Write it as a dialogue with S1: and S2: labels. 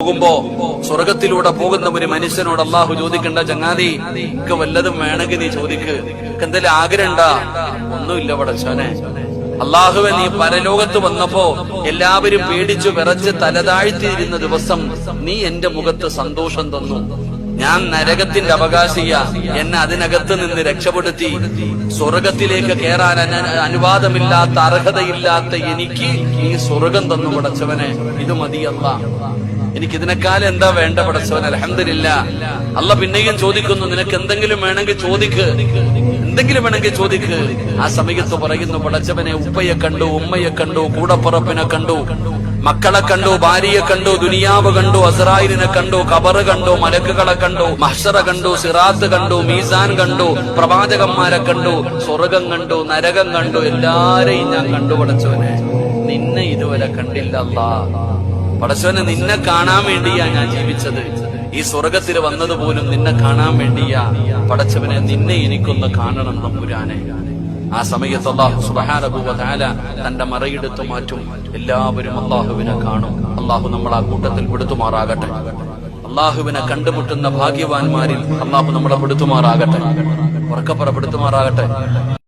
S1: പോകുമ്പോ സ്വർഗത്തിലൂടെ പോകുന്ന ഒരു മനുഷ്യനോട് അള്ളാഹു ചോദിക്കണ്ട ചങ്ങാതി ഒക്കെ വല്ലതും വേണമെങ്കിൽ നീ ചോദിക്ക്. എന്തെങ്കിലും ആഗ്രഹണ്ട ഒന്നുമില്ല പടച്ചോനെ അള്ളാഹുവെ നീ പരലോകത്ത് വന്നപ്പോ എല്ലാവരും പേടിച്ചു വിറച്ച് തലതാഴ്ത്തിയിരുന്ന ദിവസം നീ എന്റെ മുഖത്ത് സന്തോഷം തന്നു. ഞാൻ നരകത്തിന്റെ അവകാശിയ. എന്നെ അതിനകത്ത് നിന്ന് രക്ഷപ്പെടുത്തി. സ്വർഗത്തിലേക്ക് കയറാൻ അന- അനുവാദമില്ലാത്ത അർഹതയില്ലാത്ത എനിക്ക് ഈ സ്വർഗം തന്നു പടച്ചവനെ. ഇത് മതിയല്ല എനിക്ക് ഇതിനേക്കാൾ എന്താ വേണ്ട പടച്ചവൻ അലഹമില്ല അല്ല പിന്നെയും ചോദിക്കുന്നു നിനക്ക് എന്തെങ്കിലും വേണമെങ്കിൽ ചോദിക്ക്. എന്തെങ്കിലും വേണമെങ്കിൽ ചോദിക്ക്. ആ സമയത്ത് പറയുന്നു പടച്ചവനെ ഉപ്പയെ കണ്ടു ഉമ്മയെ കണ്ടു കൂടപ്പുറപ്പിനെ കണ്ടു മക്കളെ കണ്ടു ഭാര്യയെ കണ്ടു ദുനിയാവ് കണ്ടു അസറായിലിനെ കണ്ടു കബറ് കണ്ടു മലക്കുകളെ കണ്ടു മഹ്ഷറ കണ്ടു സിറാത്ത് കണ്ടു മീസാൻ കണ്ടു പ്രവാചകന്മാരെ കണ്ടു സ്വർഗം കണ്ടു നരകം കണ്ടു എല്ലാരെയും ഞാൻ കണ്ടു പടച്ചവനെ. നിന്നെ ഇതുവരെ കണ്ടില്ല പടച്ചവനെ നിന്നെ കാണാൻ വേണ്ടിയാ ഞാൻ ജീവിച്ചത്. ഈ സ്വർഗത്തിൽ വന്നതുപോലും നിന്നെ കാണാൻ വേണ്ടിയാ. പടച്ചവനെ നിന്നെ എനിക്കൊന്ന് കാണണം നമ്പുരാനെ ആ സമയത്ത് അള്ളാഹു സുബാനബുല തന്റെ മറയെടുത്തു മാറ്റും. എല്ലാവരും അള്ളാഹുവിനെ കാണും. അള്ളാഹു നമ്മൾ ആ കൂട്ടത്തിൽ പെടുത്തുമാറാകട്ടെ. അള്ളാഹുവിനെ കണ്ടുമുട്ടുന്ന ഭാഗ്യവാന്മാരിൽ അള്ളാഹു നമ്മളെ പെടുത്തുമാറാകട്ടെ. ഉറക്കപ്പുറപ്പെടുത്തുമാറാകട്ടെ.